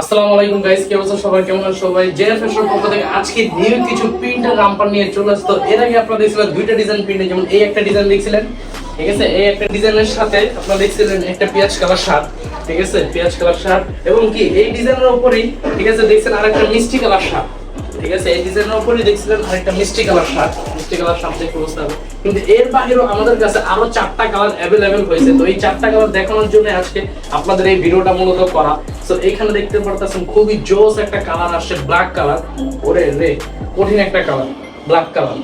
আসসালামু আলাইকুম গাইস কি অবস্থা সবাই? কেমন আছেন সবাই? জেএফ ফ্যাশন পক্ষ থেকে আজকে নিউ কিছু প্রিন্টের রামপার নিয়ে চলে আসতো এর আগে আপনারা দেখছিলেন দুইটা ডিজাইন প্রিন্টে, যেমন এই একটা ডিজাইন দেখছিলেন, ঠিক আছে? এই একটা ডিজাইনের সাথে আপনারা দেখছিলেন একটা পেঁয়াজ কালার শার্ট, ঠিক আছে? পেঁয়াজ কালার শার্ট, এবং কি এই ডিজাইনের উপরেই, ঠিক আছে? দেখছেন আরেকটা মিষ্টি কালার শার্ট। ঠিক আছে, এই দেখছিলেন আরেকটা মিষ্টি কালার শার্ট মিষ্টি কালার শার্ট দেখতে বুঝতে হবে। কিন্তু এর বাইরেও আমাদের কাছে আরও চারটা কালার অ্যাভেলেবেল হয়েছে। তো এই চারটা কালার দেখানোর জন্য আজকে আপনাদের এই ভিডিওটা মূলত করা। তো এখানে দেখতে পারতেছেন খুবই জোস একটা কালার আসছে ব্ল্যাক কালার ওরে রে, কঠিন একটা কালার ব্ল্যাক কালার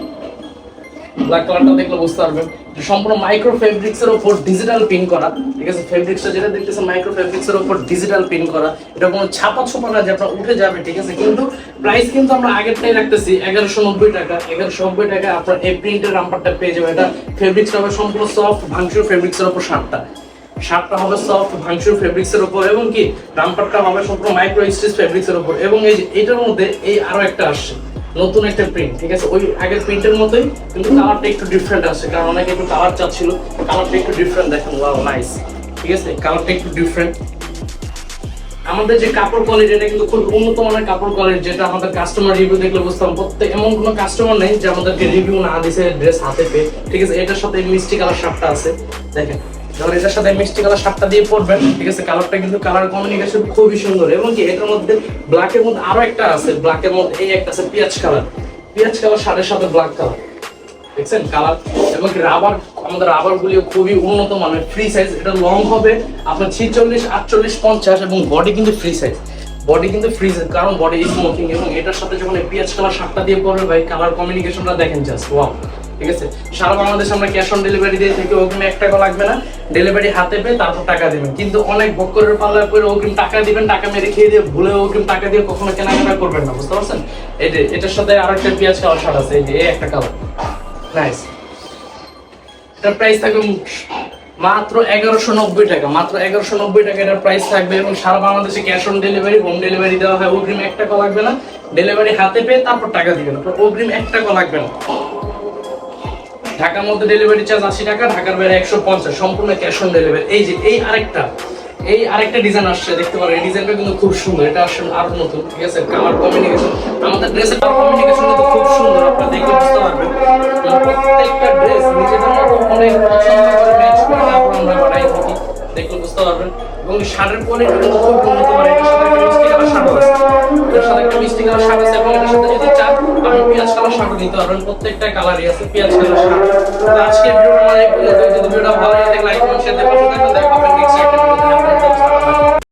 ব্ল্যাক কালারটা দেখলে বুঝতে পারবেন। সম্পূর্ণ মাইক্রো ফেব্রিক্স এর উপর ডিজিটাল পিন করা, ঠিক আছে? ফেব্রিক্সটা যেটা দেখতেছেন মাইক্রো ফেব্রিক্স এর উপর ডিজিটাল পিন করা। এটা কোনো ছাপা ছোপা না যে আপনার উঠে যাবে, ঠিক আছে? কিন্তু প্রাইস কিন্তু আমরা আগেরটাই রাখতেছি, এগারোশো নব্বই টাকা। এগারোশো নব্বই টাকা আপনার এই প্রিন্টের নাম্বারটা পেয়ে যাবে এটা ফেব্রিক্সটা হবে সম্পূর্ণ সফট ভাঙচুর ফেব্রিক্স এর উপর শার্টটা শার্টটা হবে সফট ভাঙচুর ফেব্রিক্স এর উপর এবং কি? রামপারটা হবে সম্পূর্ণ মাইক্রো স্টিচ ফেব্রিক্স এর উপর। এবং এই যে, এটার মধ্যে এই আরও একটা আসছে। নতুন একটা প্রিন্ট ঠিক আছে? ওই আগের প্রিন্টের মতোই, কিন্তু কালারটা একটু ডিফারেন্ট আছে, কারণ অনেকে একটু কালার চাচ্ছিল কালারটা একটু ডিফারেন্ট দেখেন ওয়াও নাইস ঠিক আছে? কালারটা একটু ডিফারেন্ট আমাদের যে কাপড় কোয়ালিটি এটা কিন্তু খুব উন্নত মানের কাপড় কোয়ালিটি যেটা আমাদের কাস্টমার রিভিউ দেখলে বুঝতাম, প্রত্যেক, এমন কোনো কাস্টমার নেই যে আমাদেরকে রিভিউ না দিছে ড্রেস হাতে পেয়ে, ঠিক আছে? এটার সাথে মিষ্টি কালার শার্টটা আছে, দেখেন। যখন এটার সাথে মিষ্টি কালার দিয়ে ঠিক আছে? কালারটা কিন্তু কালার খুবই সুন্দর। এবং কি এটার মধ্যে ব্ল্যাকের মধ্যে আরও একটা আছে ব্ল্যাকের মধ্যে এই একটা আছে পেঁয়াজ কালার পেঁয়াজ কালার সাথে ব্ল্যাক কালার দেখছেন? কালার এবং রাবার আমাদের খুবই উন্নত মানের ফ্রি সাইজ এটা লং হবে আপনার ছিচল্লিশ, আটচল্লিশ, পঞ্চাশ এবং বডি কিন্তু ফ্রি সাইজ বডি কিন্তু ফ্রি সাইজ কারণ বডি স্মোকিং এবং এটার সাথে যখন পেঁয়াজ কালার শার্টটা দিয়ে পড়বে ভাই কালার কমিউনিকেশনটা দেখেন জাস্ট ওয়াও ঠিক আছে? সারা বাংলাদেশ আমরা ক্যাশ অন ডেলিভারি দিয়ে থাকি, ওখানে এক টাকা লাগবে না। ডেলিভারি হাতে পেয়ে তারপর টাকা দিবেন। কিন্তু অনেক বক্করের পাল্লা করে অগ্রিম টাকা দিবেন, টাকা মেরে খেয়ে দিয়ে ভুলে অগ্রিম টাকা দিয়ে কখনো কেনাকাটা করবেন না, বুঝতে পারছেন? যে, এটার সাথে আরেকটা পেঁয়াজ কালার শার্ট আছে, এই যে, এই একটা কালার। নাইস এটার প্রাইস থাকবে মাত্র এগারোশো নব্বই টাকা, মাত্র এগারোশো নব্বই টাকা এটার প্রাইস থাকবে এবং সারা বাংলাদেশে cash on delivery home delivery দেওয়া হয়, অগ্রিম এক টাকা লাগবে না। ডেলিভারি হাতে পেয়ে তারপর টাকা দিবেন, অগ্রিম এক টাকা লাগবে না। ঢাকার মধ্যে ডেলিভারি চার্জ আশি টাকা ঢাকার বাইরে একশো পঞ্চাশ সম্পূর্ণ ক্যাশ অন ডেলিভারি এই যে এই আরেকটা এই আরেকটা ডিজাইন আসছে দেখতে পারেন এই ডিজাইনটা কিন্তু খুব সুন্দর এটা আসলে আরও নতুন ঠিক আছে কালার কমিউনিকেশন আমাদের ড্রেসের কালার কমিউনিকেশন কিন্তু খুব সুন্দর আপনারা দেখে বুঝতে পারবেন প্রত্যেকটা ড্রেস নিজেদের মতো অনেক পছন্দ করে ম্যাচ করে আমরা বানাই থাকি দেখলে বুঝতে পারবেন এবং শার্টের কোয়ালিটি কিন্তু খুব উন্নত মানের এটার সাথে একটা মিষ্টি কালার শার্ট আছে এটার সাথে একটা মিষ্টি কালার আছে এবং এটার সাথে যদি চান আপনি পেঁয়াজ কালার শার্ট নিতে পারবেন প্রত্যেকটা কালারই আছে, পেঁয়াজ কালার শার্ট আজকে ভিডিওটা মানে